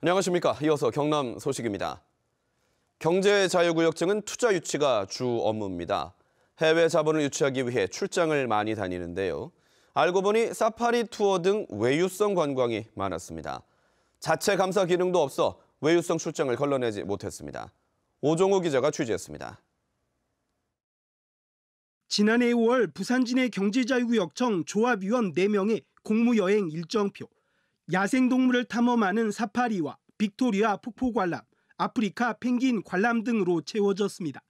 안녕하십니까. 이어서 경남 소식입니다. 경제자유구역증은 투자 유치가 주 업무입니다. 해외 자본을 유치하기 위해 출장을 많이 다니는데요. 알고 보니 사파리 투어 등 외유성 관광이 많았습니다. 자체 감사 기능도 없어 외유성 출장을 걸러내지 못했습니다. 오종우 기자가 취재했습니다. 지난해 5월 부산진해 경제자유구역청 조합위원 4명의 공무여행 일정표. 야생동물을 탐험하는 사파리와 빅토리아 폭포 관람, 아프리카 펭귄 관람 등으로 채워졌습니다.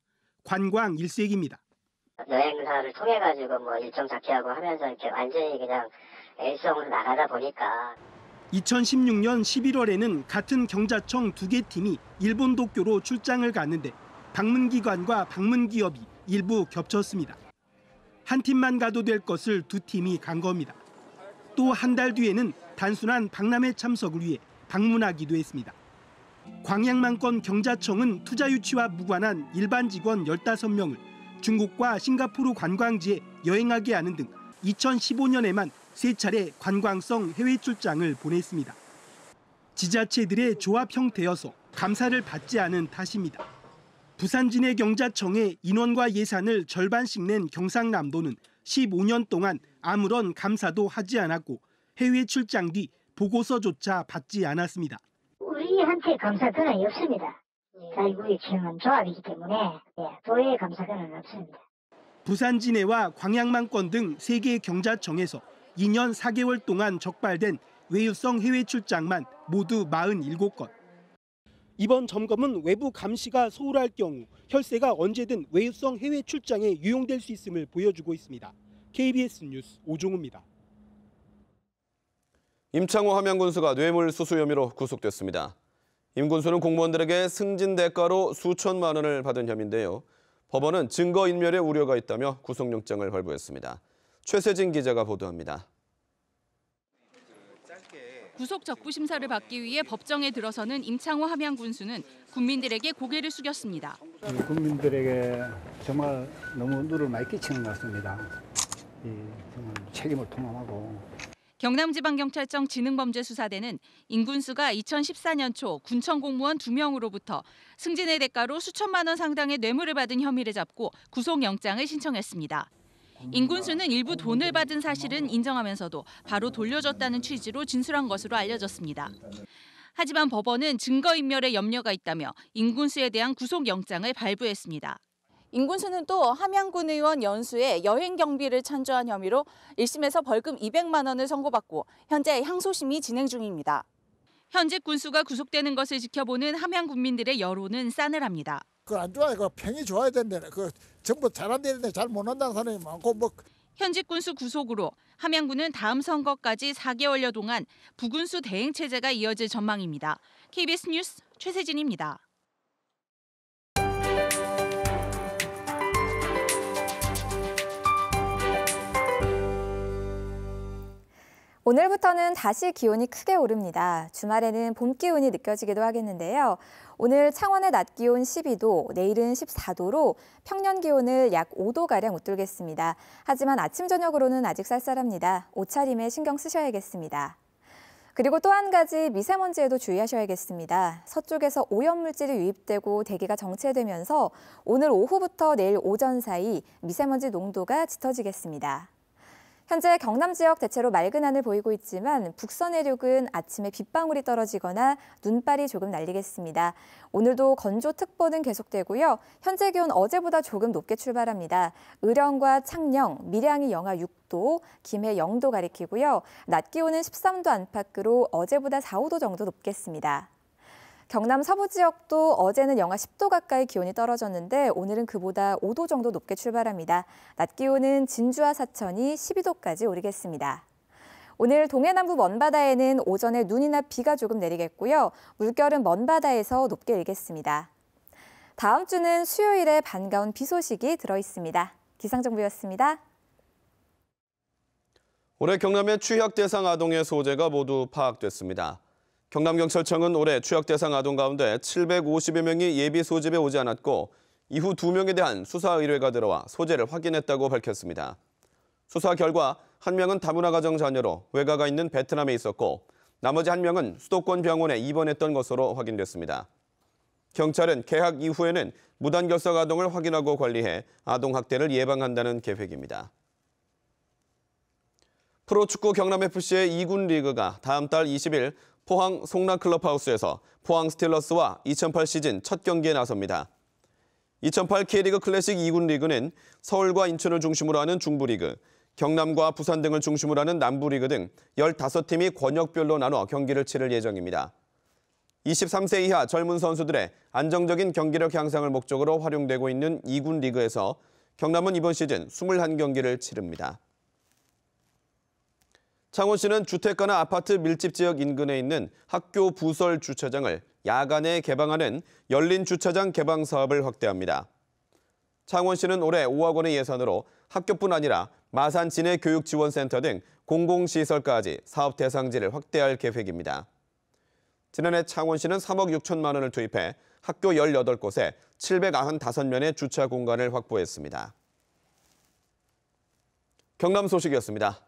관광 일색입니다. 여행사를 통해 가지고 뭐 일정 잡기 하고 하면서 이렇게 완전히 그냥 일성으로 나가다 보니까 2016년 11월에는 같은 경자청 두 개 팀이 일본 도쿄로 출장을 갔는데 방문 기관과 방문 기업이 일부 겹쳤습니다. 한 팀만 가도 될 것을 두 팀이 간 겁니다. 또 한 달 뒤에는 단순한 박람회 참석을 위해 방문하기도 했습니다. 광양만권 경자청은 투자 유치와 무관한 일반 직원 15명을 중국과 싱가포르 관광지에 여행하게 하는 등 2015년에만 세 차례 관광성 해외 출장을 보냈습니다. 지자체들의 조합 형태여서 감사를 받지 않은 탓입니다. 부산진해 경자청의 인원과 예산을 절반씩 낸 경상남도는 15년 동안 아무런 감사도 하지 않았고 해외 출장 뒤 보고서조차 받지 않았습니다. 우리한테 감사 권한이 없습니다. 자유구역청은 조합이기 때문에 예, 도의 감사 권한은 없습니다. 부산 진해와 광양만권 등세개 경자청에서 2년 4개월 동안 적발된 외유성 해외 출장만 모두 47건. 이번 점검은 외부 감시가 소홀할 경우 혈세가 언제든 외유성 해외 출장에 유용될 수 있음을 보여주고 있습니다. KBS 뉴스 오종우입니다. 임창호 함양군수가 뇌물 수수 혐의로 구속됐습니다. 임 군수는 공무원들에게 승진 대가로 수천만 원을 받은 혐의인데요. 법원은 증거인멸의 우려가 있다며 구속영장을 발부했습니다. 최세진 기자가 보도합니다. 구속 적부 심사를 받기 위해 법정에 들어서는 임창호 함양 군수는 국민들에게 고개를 숙였습니다. 국민들에게 정말 너무 누를 많이 끼치는 것 같습니다. 이 정말 책임을 통함하고 경남지방경찰청 지능범죄수사대는 임 군수가 2014년 초 군청 공무원 2명으로부터 승진의 대가로 수천만 원 상당의 뇌물을 받은 혐의를 잡고 구속영장을 신청했습니다. 임 군수는 일부 돈을 받은 사실은 인정하면서도 바로 돌려줬다는 취지로 진술한 것으로 알려졌습니다. 하지만 법원은 증거인멸에 염려가 있다며 임 군수에 대한 구속영장을 발부했습니다. 임군수는 또 함양군 의원 연수에 여행 경비를 찬조한 혐의로 1심에서 벌금 200만 원을 선고받고 현재 항소심이 진행 중입니다. 현직 군수가 구속되는 것을 지켜보는 함양 군민들의 여론은 싸늘합니다. 그안 좋아요. 그 평이 좋아야 된다. 그 정부 잘안 되는데 잘 못한다는 사람이 많고 뭐 현직 군수 구속으로 함양군은 다음 선거까지 4개월여 동안 부군수 대행 체제가 이어질 전망입니다. KBS 뉴스 최세진입니다. 오늘부터는 다시 기온이 크게 오릅니다. 주말에는 봄 기운이 느껴지기도 하겠는데요. 오늘 창원의 낮 기온 12도, 내일은 14도로 평년 기온을 약 5도가량 웃돌겠습니다. 하지만 아침 저녁으로는 아직 쌀쌀합니다. 옷차림에 신경 쓰셔야겠습니다. 그리고 또 한 가지 미세먼지에도 주의하셔야겠습니다. 서쪽에서 오염물질이 유입되고 대기가 정체되면서 오늘 오후부터 내일 오전 사이 미세먼지 농도가 짙어지겠습니다. 현재 경남 지역 대체로 맑은 하늘 보이고 있지만 북서 내륙은 아침에 빗방울이 떨어지거나 눈발이 조금 날리겠습니다. 오늘도 건조특보는 계속되고요. 현재 기온 어제보다 조금 높게 출발합니다. 의령과 창녕, 밀양이 영하 6도, 김해 0도 가리키고요. 낮 기온은 13도 안팎으로 어제보다 4, 5도 정도 높겠습니다. 경남 서부 지역도 어제는 영하 10도 가까이 기온이 떨어졌는데 오늘은 그보다 5도 정도 높게 출발합니다. 낮 기온은 진주와 사천이 12도까지 오르겠습니다. 오늘 동해 남부 먼바다에는 오전에 눈이나 비가 조금 내리겠고요. 물결은 먼바다에서 높게 일겠습니다. 다음 주는 수요일에 반가운 비 소식이 들어 있습니다. 기상정보였습니다. 올해 경남의 취약 대상 아동의 소재가 모두 파악됐습니다. 경남경찰청은 올해 취약 대상 아동 가운데 750여 명이 예비 소집에 오지 않았고 이후 2명에 대한 수사 의뢰가 들어와 소재를 확인했다고 밝혔습니다. 수사 결과 한 명은 다문화 가정 자녀로 외가가 있는 베트남에 있었고 나머지 한 명은 수도권 병원에 입원했던 것으로 확인됐습니다. 경찰은 개학 이후에는 무단결석 아동을 확인하고 관리해 아동 학대를 예방한다는 계획입니다. 프로축구 경남FC의 2군 리그가 다음 달 20일 포항 송락 클럽하우스에서 포항 스틸러스와 2008 시즌 첫 경기에 나섭니다. 2008 K리그 클래식 2군 리그는 서울과 인천을 중심으로 하는 중부리그, 경남과 부산 등을 중심으로 하는 남부리그 등 15팀이 권역별로 나눠 경기를 치를 예정입니다. 23세 이하 젊은 선수들의 안정적인 경기력 향상을 목적으로 활용되고 있는 2군 리그에서 경남은 이번 시즌 21경기를 치릅니다. 창원시는 주택가나 아파트 밀집 지역 인근에 있는 학교 부설 주차장을 야간에 개방하는 열린 주차장 개방 사업을 확대합니다. 창원시는 올해 5억 원의 예산으로 학교뿐 아니라 마산 진해 교육지원센터 등 공공시설까지 사업 대상지를 확대할 계획입니다. 지난해 창원시는 3억 6천만 원을 투입해 학교 18곳에 795면의 주차 공간을 확보했습니다. 경남 소식이었습니다.